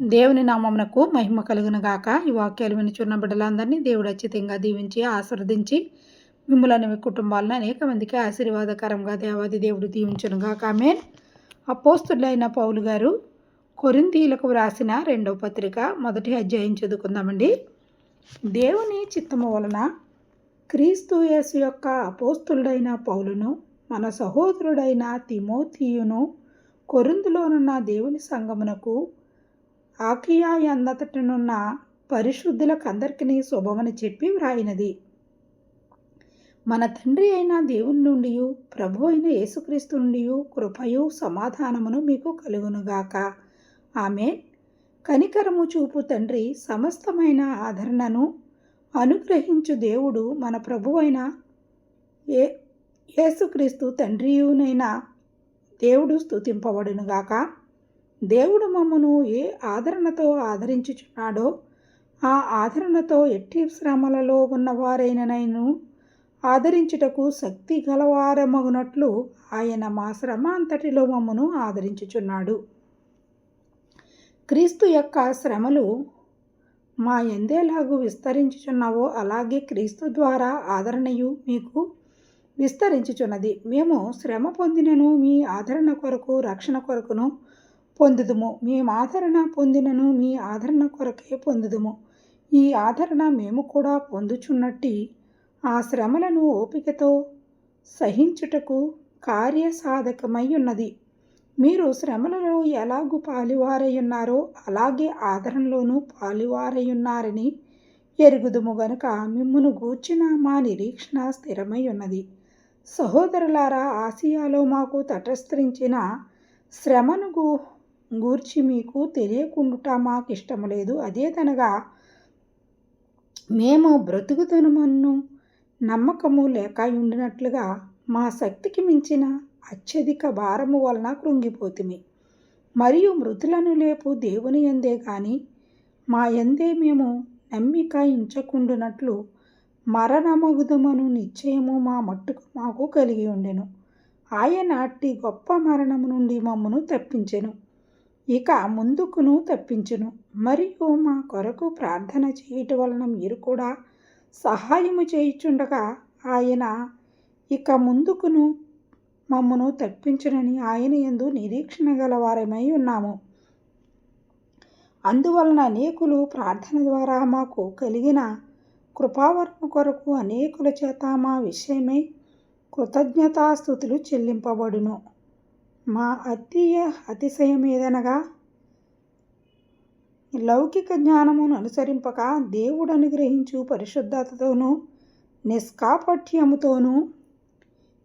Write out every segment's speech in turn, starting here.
దేవుని నామమునకు మహిమ కలుగునుగాక ఈ వాక్యాలు వినిచున్న బిడ్డలందరినీ దేవుడు అచ్చితంగా దీవించి ఆశీర్వదించి మిమ్మల్ని మీ కుటుంబాలను అనేక మందికి ఆశీర్వాదకరంగా దేవాది దేవుడు దీవించునుగాక ఆమె అపోస్తుడైన పౌలు గారు కొరింతీలకు వ్రాసిన రెండవ పత్రిక మొదటి అధ్యాయం చదువుకుందామండి. దేవుని చిత్తము వలన క్రీస్తు యేసు యొక్క అపోస్తులుడైన పౌలును మన సహోదరుడైన తిమోతియును కొరిందులోనున్న దేవుని సంగమునకు ఆకియా ఎందటనున్న పరిశుద్ధులకు అందరికీ శుభమని చెప్పి వ్రాయినది. మన తండ్రి అయిన దేవుని నుండి ప్రభు అయిన యేసుక్రీస్తు నుండి కృపయు సమాధానమును మీకు కలుగునుగాక. ఆమె కనికరము చూపు తండ్రి సమస్తమైన ఆదరణను అనుగ్రహించు దేవుడు మన ప్రభు అయిన ఏ యేసుక్రీస్తు తండ్రియునైన దేవుడు స్తుతింపబడునుగాక. దేవుడు మమ్మను ఏ ఆదరణతో ఆదరించుచున్నాడో ఆ ఆదరణతో ఎట్టి శ్రమలలో ఉన్నవారైన నేను ఆదరించుటకు శక్తి గలవారమగునట్లు ఆయన మా శ్రమ అంతటిలో మమ్మను ఆదరించుచున్నాడు. క్రీస్తు యొక్క శ్రమలు మా ఎందేలాగు విస్తరించుచున్నావో అలాగే క్రీస్తు ద్వారా ఆదరణయు మీకు విస్తరించుచున్నది. మేము శ్రమ పొందినను మీ ఆదరణ కొరకు రక్షణ కొరకును పొందుదుము. మేము ఆదరణ పొందినను మీ ఆదరణ కొరకే పొందుదుము. ఈ ఆదరణ మేము కూడా పొందుచున్నట్టి ఆ శ్రమలను ఓపికతో సహించుటకు కార్యసాధకమై ఉన్నది మీరు శ్రమలలో ఎలాగూ పాలివారయ్యున్నారో అలాగే ఆదరణలోనూ పాలివారయ్యున్నారని ఎరుగుదుము గనుక మిమ్మును గూర్చిన మా నిరీక్షణ స్థిరమై ఉన్నది సహోదరులారా ఆసియాలో మాకు తటస్థరించిన శ్రమను గూర్చి మీకు తెలియకుండుట మాకు ఇష్టం లేదు అదేదనగా మేము బ్రతుకుతనమన్ను నమ్మకము లేక ఉండినట్లుగా మా శక్తికి మించిన అత్యధిక భారము వలన కృంగిపోతుమి. మరియు మృతులను లేపు దేవుని ఎందే కానీ మా ఎందే మేము నమ్మిక ఇంచకుండునట్లు మరణమగుదమను నిశ్చయము మా మట్టుకు మాకు కలిగి ఉండెను. ఆయన అట్టి గొప్ప మరణము నుండి మమ్మను తప్పించెను. ఇక ముందుకును తప్పించును. మరియు మా కొరకు ప్రార్థన చేయుట వలన మీరు కూడా సహాయము చేయుచుండగా ఆయన ఇక ముందుకును మమ్మను తప్పించునని ఆయన ఎందు నిరీక్షణ గలవారమై ఉన్నాము. అందువలన అనేకులు ప్రార్థన ద్వారా మాకు కలిగిన కృపావరము కొరకు అనేకుల చేత మా విషయమై కృతజ్ఞతాస్థుతులు చెల్లింపబడును. మా అతీయ అతిశయం ఏదనగా లౌకిక జ్ఞానమును అనుసరింపక దేవుడు అనుగ్రహించు పరిశుద్ధతతోనూ నిష్కాపఠ్యముతోనూ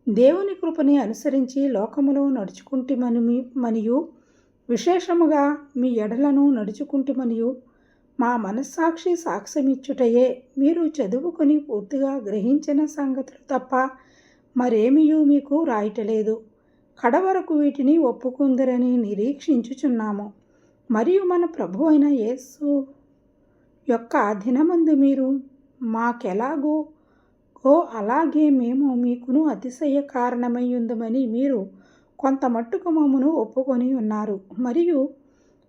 దేవుని కృపని అనుసరించి లోకములో నడుచుకుంటుమని మరియు విశేషముగా మీ ఎడలను నడుచుకుంటుమనియు మా మనస్సాక్షి సాక్ష్యమిచ్చుటయే మీరు చదువుకొని పూర్తిగా గ్రహించిన సంగతులు తప్ప మరేమియూ మీకు రాయటలేదు. కడవరకు వీటిని ఒప్పుకుందరని నిరీక్షించుచున్నాము. మరియు మన ప్రభు అయిన యేసు యొక్క దినమందు మీరు మాకెలాగో? ఓ అలాగే మేము మీకును అతిశయ కారణమై ఉందమని మీరు కొంత మట్టుకు మమ్మను ఒప్పుకొని ఉన్నారు. మరియు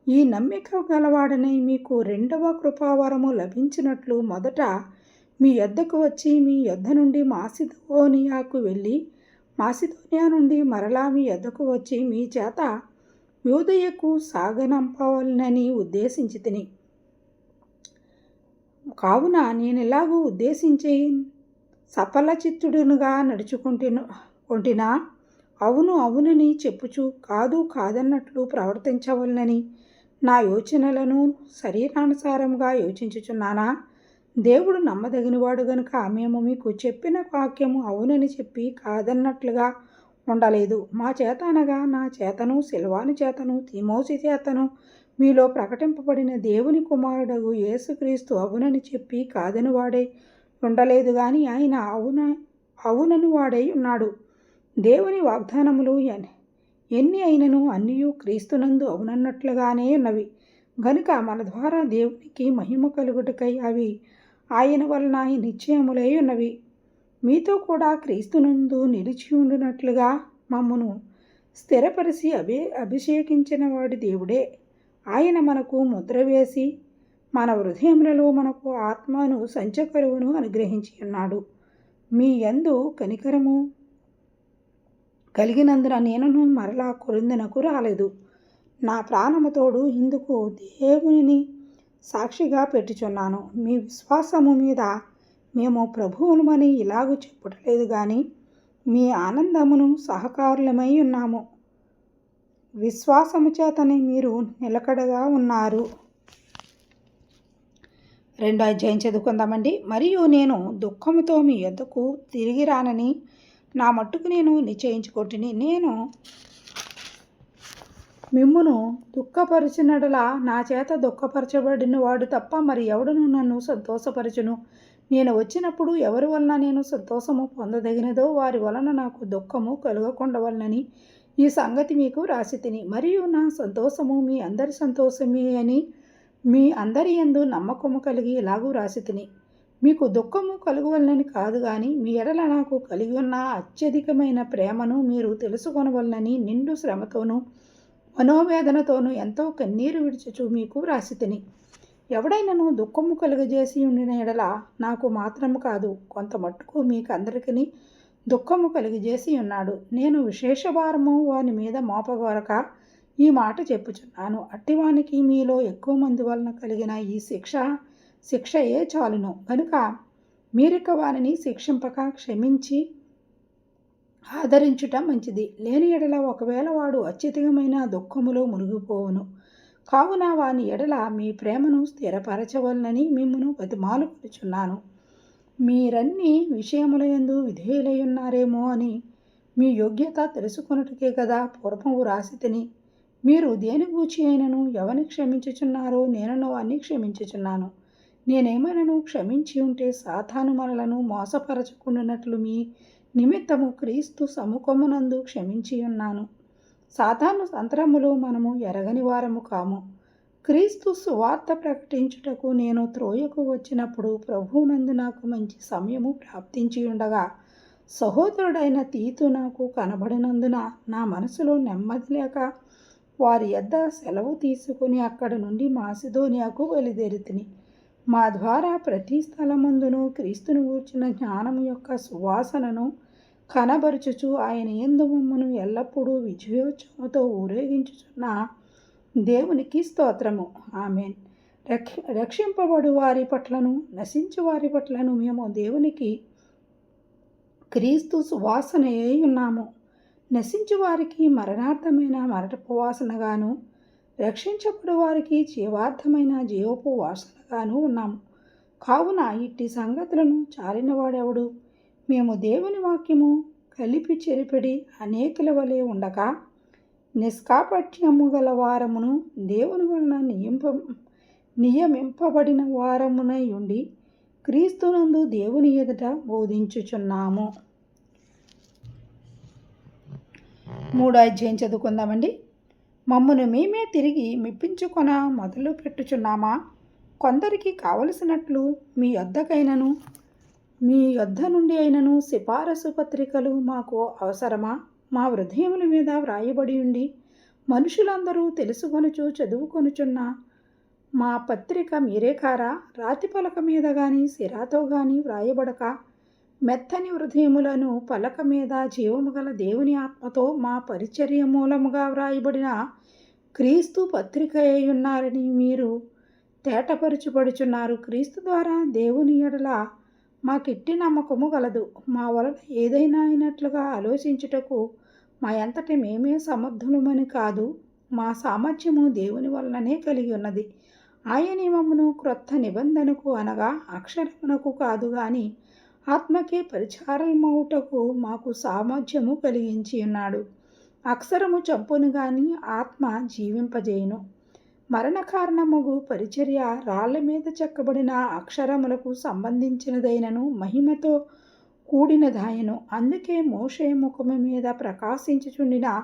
ఈ నమ్మిక గలవాడనై మీకు రెండవ కృపావరము లభించినట్లు మొదట మీ యొద్దకు వచ్చి మీ యొద్ద నుండి మాసిదోనియాకు వెళ్ళి మాసిదోనియా నుండి మరలా మీ ఎద్దకు వచ్చి మీ చేత యూదయకు సాగనంపవలనని ఉద్దేశించి తిని. కావున నేను ఎలాగూ ఉద్దేశించి సఫల చిత్తుడునుగా నడుచుకుంటును కొంటినా? అవును అవునని చెప్పుచు కాదు కాదన్నట్లు ప్రవర్తించవలనని నా యోచనలను శరీరానుసారంగా యోచించుచున్నానా? దేవుడు నమ్మదగినవాడు గనుక మేము మీకు చెప్పిన వాక్యము అవునని చెప్పి కాదన్నట్లుగా ఉండలేదు. మా చేత అనగా నా చేతను సిల్వాని చేతను తిమోసి చేతను మీలో ప్రకటింపబడిన దేవుని కుమారుడగు యేసుక్రీస్తు అవునని చెప్పి కాదని వాడై ఉండలేదు కానీ ఆయన అవున అవునని వాడై ఉన్నాడు. దేవుని వాగ్దానములు ఎన్ని అయినను అన్నియు క్రీస్తునందు అవునన్నట్లుగానే ఉన్నవి. గనుక మన ద్వారా దేవునికి మహిమ కలుగుటకై అవి ఆయన వలన నిశ్చయములై ఉన్నవి. మీతో కూడా క్రీస్తునందు నిలిచి ఉండునట్లుగా మమ్మను స్థిరపరిచి అభి అభిషేకించిన వాడి దేవుడే. ఆయన మనకు ముద్ర వేసి మన హృదయములలో మనకు ఆత్మను సంచకరువును అనుగ్రహించి ఉన్నాడు. మీ యందు కనికరము కలిగినందున నేనును మరలా కొరిందనకు రాలేదు. నా ప్రాణముతోడు ఇందుకు దేవునిని సాక్షిగా పెట్టుచున్నాను. మీ విశ్వాసము మీద మేము ప్రభువులమని ఇలాగూ చెప్పుటలేదు కానీ మీ ఆనందమును సహకారులమై ఉన్నాము. విశ్వాసము చేతనే మీరు నిలకడగా ఉన్నారు. రెండో అధ్యాయం చదువుకుందామండి. మరియు నేను దుఃఖముతో మీ యొద్దకు తిరిగి రానని నా మట్టుకు నేను నిశ్చయించుకుంటుని. నేను మిమ్మును దుఃఖపరిచినడలా నా చేత దుఃఖపరచబడిన వాడు తప్ప మరి ఎవడును నన్ను సంతోషపరచును? నేను వచ్చినప్పుడు ఎవరి వలన నేను సంతోషము పొందదగినదో వారి వలన నాకు దుఃఖము కలగకుండవలనని ఈ సంగతి మీకు రాసి తిని మరియు నా సంతోషము మీ అందరి సంతోషమే అని మీ అందరి ఎందు నమ్మకము కలిగి ఇలాగూ రాసి తిని మీకు దుఃఖము కలుగవలనని కాదు కానీ మీ ఎడల నాకు కలిగి ఉన్న అత్యధికమైన ప్రేమను మీరు తెలుసుకొనవలనని నిండు శ్రమతోనూ మనోవేదనతోనూ ఎంతో కన్నీరు విడిచుచు మీకు వ్రాసితిని. ఎవడైనను దుఃఖము కలుగజేసి ఉండిన ఎడల నాకు మాత్రము కాదు కొంత మట్టుకు మీకు అందరికీ దుఃఖము కలిగజేసి ఉన్నాడు. నేను విశేష భారము వాని మీద మోపగొరక ఈ మాట చెప్పుచున్నాను. అట్టివానికి మీలో ఎక్కువ మంది వలన కలిగిన ఈ శిక్ష శిక్షయే చాలును. కనుక మీరిక వారిని శిక్షింపక క్షమించి ఆదరించుట మంచిది. లేని ఎడల ఒకవేళ వాడు అత్యధికమైన దుఃఖములో మునిగిపోవును. కావున వాని ఎడల మీ ప్రేమను స్థిరపరచవలనని మిమ్మను బతిమాలుపరుచున్నాను మీరన్ని విషయముల ఎందు విధేయులై ఉన్నారేమో అని మీ యోగ్యత తెలుసుకొనుటకే కదా పూర్వము రాసి తిని మీరు దేని గూచి అయినను ఎవరిని క్షమించుచున్నారో నేనను అన్ని క్షమించుచున్నాను. నేనేమైనను క్షమించి ఉంటే సాతాను మనలను మోసపరచుకున్నట్లు మీ నిమిత్తము క్రీస్తు సముఖమునందు క్షమించి ఉన్నాను సాధారణ సంతరములు మనము ఎరగని వారము కాము. క్రీస్తు సువార్త ప్రకటించుటకు నేను త్రోయకు వచ్చినప్పుడు ప్రభువునందు నాకు మంచి సమయము ప్రాప్తించి ఉండగా సహోదరుడైన తీతు నాకు కనబడినందున నా మనసులో నెమ్మది లేక వారి యొద్ద సెలవు తీసుకుని అక్కడ నుండి మాసిదోనియాకు బయలుదేరితిని. మా ద్వారా ప్రతి స్థలమందును క్రీస్తును గూర్చిన జ్ఞానం యొక్క సువాసనను కనబరుచుచు ఆయన ఎందు మమ్మను ఎల్లప్పుడూ విజయోత్సవంతో ఊరేగించుచున్న దేవునికి స్తోత్రము. ఆమెన్. రక్ష రక్షింపబడు వారి పట్లను నశించు వారి పట్లను మేము దేవునికి క్రీస్తు సువాసన అయి ఉన్నాము. నశించు వారికి మరణార్థమైన మరటపు వాసనగాను రక్షించబడు వారికి జీవార్థమైన జీవపు వాసనగాను ఉన్నాము. కావున ఇట్టి సంగతులను చాలినవాడెవడు? మేము దేవుని వాక్యము కలిపి చెరిపడి అనేకుల వలె ఉండక నిష్కాపట్యము గల వారమును దేవుని వలన నియంప నియమింపబడిన వారమునై ఉండి క్రీస్తునందు దేవుని ఎదుట బోధించుచున్నాము. మూడో అధ్యాయం చదువుకుందామండి. మమ్మను మేమే తిరిగి మెప్పించుకొన మొదలు పెట్టుచున్నామా? కొందరికి కావలసినట్లు మీ వద్దకైనను మీ యొద్ధ నుండి అయినను సిఫారసు పత్రికలు మాకు అవసరమా? మా హృదయముల మీద వ్రాయబడి ఉండి మనుషులందరూ తెలుసుకొనుచు చదువుకొనుచున్న. మా పత్రిక మీరే కారా? రాతి పలక మీద కానీ సిరాతో కానీ వ్రాయబడక? మెత్తని హృదయములను పలక మీద జీవము గల దేవుని ఆత్మతో మా పరిచర్య మూలముగా వ్రాయబడిన క్రీస్తు పత్రిక అయి ఉన్నారని మీరు తేటపరుచుపడుచున్నారు క్రీస్తు ద్వారా దేవుని ఎడల మాకిట్టి నమ్మకము గలదు. మా వలన ఏదైనా అయినట్లుగా ఆలోచించుటకు మా ఎంతటి మేమే సమర్థులమని కాదు మా సామర్థ్యము దేవుని వలననే కలిగి ఉన్నది. ఆయన మమ్మను క్రొత్త నిబంధనకు అనగా అక్షరమునకు కాదు కానీ ఆత్మకి పరిచారమవుటకు మాకు సామర్థ్యము కలిగించి ఉన్నాడు. అక్షరము చంపును గాని ఆత్మ జీవింపజేయును. మరణ కారణముగు పరిచర్య రాళ్ళ మీద చెక్కబడిన అక్షరములకు సంబంధించినదైనను మహిమతో కూడినదాయను. అందుకే మోషే ముఖము మీద ప్రకాశించుచుండిన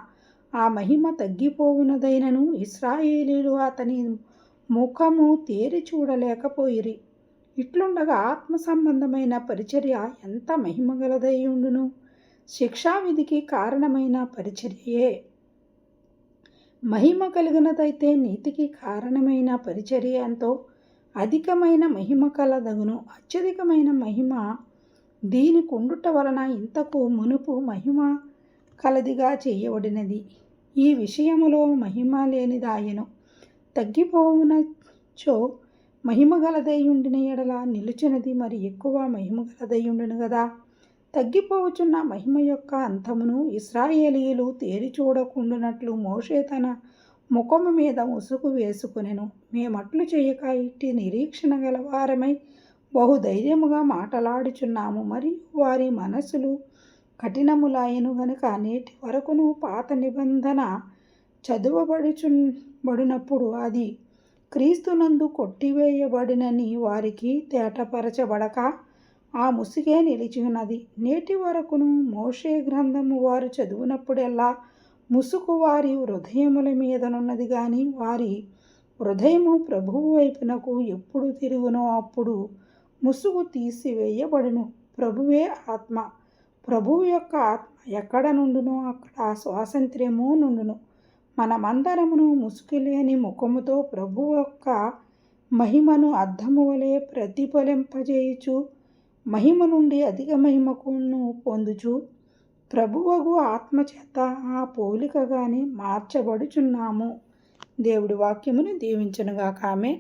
ఆ మహిమ తగ్గిపోవునదైనను ఇస్రాయేలీలు అతని ముఖము తేరి చూడలేకపోయిరి. ఇట్లుండగా ఆత్మ సంబంధమైన పరిచర్య ఎంత మహిమగలదై ఉండును? శిక్షావిధికి కారణమైన పరిచర్యే మహిమ కలిగినదైతే నీతికి కారణమైన పరిచర్య ఎంతో అధికమైన మహిమ కలదగును. అత్యధికమైన మహిమ దీని కుండుట వలన ఇంతకు మునుపు మహిమ కలదిగా చేయబడినది. ఈ విషయములో మహిమ లేనిదాయను తగ్గిపోవునచో మహిమ గలదయ్యుండిన ఎడల నిలుచినది మరి ఎక్కువ మహిమ గలదయ్యుండును కదా తగ్గిపోవచ్చున్న మహిమ యొక్క అంతమును ఇస్రాయేలీలు తేరి చూడకుండునట్లు మోషే తన ముఖము మీద ముసుగు వేసుకునెను. మేమట్లు చేయక ఇట్టి నిరీక్షణ గలవారమై బహుధైర్యముగా మాటలాడుచున్నాము. మరియు వారి మనసులు కఠినములాయను గనుక నేటి వరకును పాత నిబంధన చదువబడుచుబడినప్పుడు అది క్రీస్తునందు కొట్టివేయబడినని వారికి తేటపరచబడక ఆ ముసుగే నిలిచి ఉన్నది నేటి వరకును మోషే గ్రంథము వారు చదివినప్పుడెల్లా ముసుగు వారి హృదయముల మీదనున్నది కానీ వారి హృదయము ప్రభువు వైపునకు ఎప్పుడు తిరుగునో అప్పుడు ముసుగు తీసివేయబడును. ప్రభువే ఆత్మ. ప్రభువు యొక్క ఆత్మ ఎక్కడ నుండునో అక్కడ స్వాతంత్ర్యము నుండును. మనమందరమును ముసుగులేని ముఖముతో ప్రభు యొక్క మహిమను అర్థము వలె ప్రతిఫలింపజేయుచు మహిమ నుండి అధిక మహిమకును పొందుచు ప్రభువగు ఆత్మచేత ఆ పోలికగానే మార్చబడుచున్నాము. దేవుడి వాక్యమును దీవించనుగా ఆమె